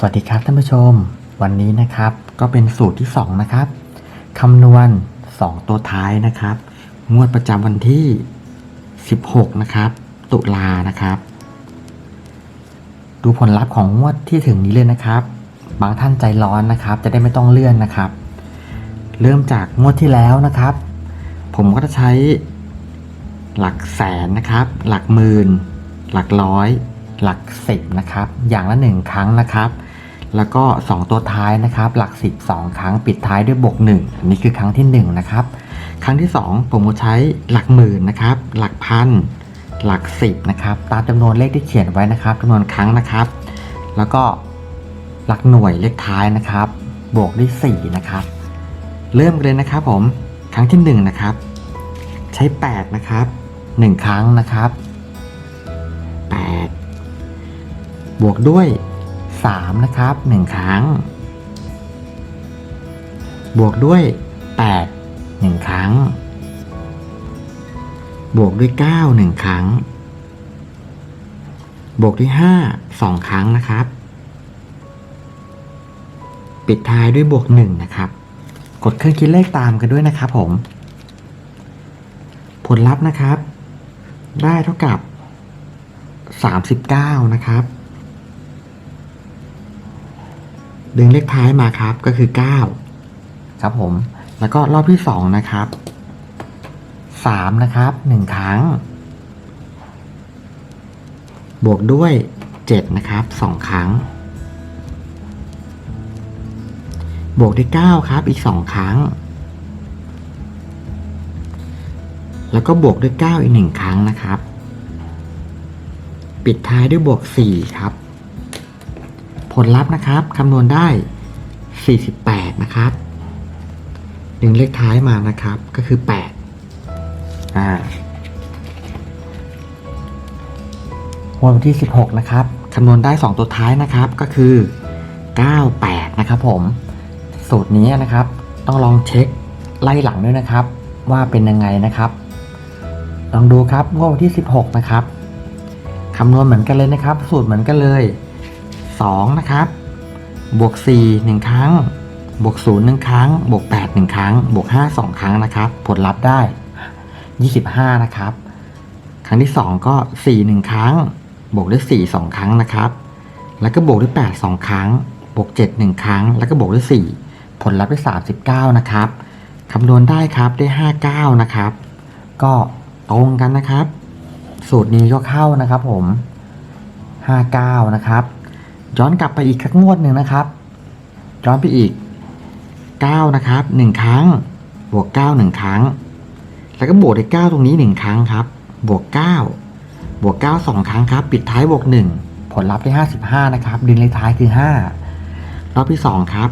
สวัสดีครับท่านผู้ชม วันนี้นะครับก็เป็นสูตรที่ 2 นะครับคำนวณ 2 ตัวท้ายนะครับ งวดประจำวันที่ 16 นะครับ ตุลานะครับ ดูผลลัพธ์ของงวดที่ถึงนี้เลยนะครับ บางท่านใจร้อนนะครับ จะได้ไม่ต้องเลื่อนนะครับ เริ่มจากงวดที่แล้วนะครับ ผมก็จะใช้ หลักแสนนะครับ หลักหมื่น หลักร้อยหลักสิบนะครับ อย่างละหนึ่งครั้งนะครับ แล้วก็ 2 ตัวท้ายนะครับ หลักสิบสองครั้งปิดท้ายด้วยบวกหนึ่งอันนี้คือครั้งที่ 1 นะครับ ครั้งที่ 2 ผมก็ใช้หลักหมื่นนะครับ หลักพัน หลักสิบนะครับ ตามจำนวนเลขที่เขียนไว้นะครับจำนวนครั้งนะครับ แล้วก็หลักหน่วยเลขท้ายนะครับ บวกด้วย4นะครับ เริ่มเลยนะครับผม ครั้งที่ 1 นะครับ ใช้ 8 นะครับ 1 ครั้งนะครับ 8 บวกด้วย 3 นะครับ 1 ครั้ง บวกด้วย 8 1 ครั้ง บวกด้วย 9 1 ครั้ง บวกด้วย 5 2 ครั้งนะครับ ปิดท้ายด้วยบวก 1 นะครับ กดเครื่องคิดเลขตามกันด้วยนะครับผม ผลลัพธ์นะครับ ได้เท่ากับ 39 นะครับ ดึงเลขท้ายมาครับก็คือ 9 ครับผม แล้วก็รอบที่ 2 นะครับ 3 นะครับ 1 ครั้ง บวกด้วย 7 นะครับ 2 ครั้ง บวกด้วย 9 ครับอีก 2 ครั้ง แล้วก็บวกด้วย 9 อีก 1 ครั้งนะครับ ปิดท้ายด้วยบวก 4 ครับผ ลลัพธ์นะครับคำนวณได้ 48 นะครับดึงเลขท้ายมานะครับก็คือ 8 อ่าวันที่ 16 นะครับคำนวณได้ 2 ตัวท้ายนะครับก็คือ 98 นะครับผม สูตรนี้นะครับ ต้องลองเช็คไล่หลังด้วยนะครับ ว่าเป็นยังไงนะครับ ลองดูครับงวดวันที่ 16 นะครับคำนวณเหมือนกันเลยนะครับ สูตรเหมือนกันเลย 2 นะครับ บวก 4 1 ครั้ง บวก 0 1 ครั้ง บวก 8 1 ครั้ง บวก 5 2 ครั้งนะครับ ผลลัพธ์ได้ 25 นะครับ ครั้งที่ 2 ก็ 4 1 ครั้ง บวกด้วย 4 2 ครั้งนะครับ แล้วก็บวกด้วย 8 2 ครั้ง บวก 7 1 ครั้ง แล้วก็บวกด้วย 4 ผลลัพธ์ได้ 39 นะครับคำนวณได้ครับได้ 59 นะครับ ก็ตรงกันนะครับ สูตรนี้ก็เข้านะครับผม 59 นะครับ ย้อนกลับไปอีกสักงวดหนึ่งนะครับ ย้อนไปอีก 9 นะครับ 1 ครั้ง บวก 9 1 ครั้ง แล้วก็บวกด้วย9ตรงนี้ 1 ครั้งครับ บวก 9 บวก 9 2 ครั้งครับ ปิดท้ายบวก 1 ผลลัพธ์ได้ 55 นะครับ ดึงเลขท้ายคือ 5 รอบที่ 2 ครับ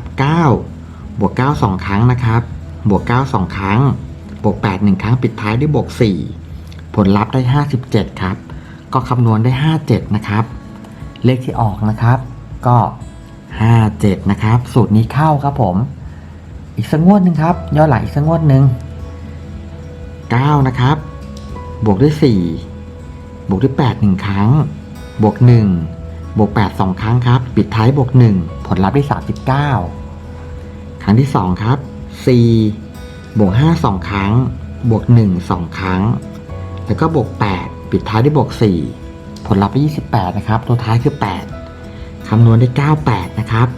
9 บวก 9 2 ครั้งนะครับ บวก 9 2 ครั้ง บวก 8 1 ครั้ง ปิดท้ายด้วยบวก 4 ผลลัพธ์ได้ 57 ครับ ก็คำนวณได้ 57 นะครับ เลขที่ออกนะครับ ก็ 57 นะครับ สูตรนี้เข้าครับผม อีกสักงวดหนึ่งครับย้อนหลังอีกสักงวดหนึ่ง9นะครับ บวกด้วย 4 บวกด้วย 8 1 ครั้ง บวก 1 บวก 8 2 ครั้งครับ ปิดท้ายบวก 1 ผลลัพธ์ได้ 39 ครั้งที่ 2 ครับ 4 บวก 5 2 ครั้ง บวก 1 2 ครั้ง แล้วก็บวก 8 ปิดท้ายด้วยบวก 4 ผลลัพธ์ได้28 นะครับ ตัวท้ายคือ 8 คำนวณได้ 98 นะครับ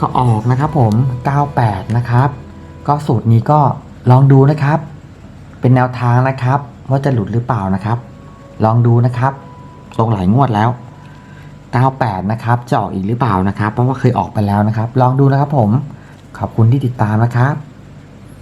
ก็ออกนะครับผม 98 นะครับ ก็สูตรนี้ก็ลองดูนะครับ เป็นแนวทางนะครับ ว่าจะหลุดหรือเปล่านะครับ ลองดูนะครับ ตรงหลายงวดแล้ว 98 นะครับจะออกอีกหรือเปล่านะครับ เพราะว่าเคยออกไปแล้วนะครับ ลองดูนะครับผม ขอบคุณที่ติดตามนะครับ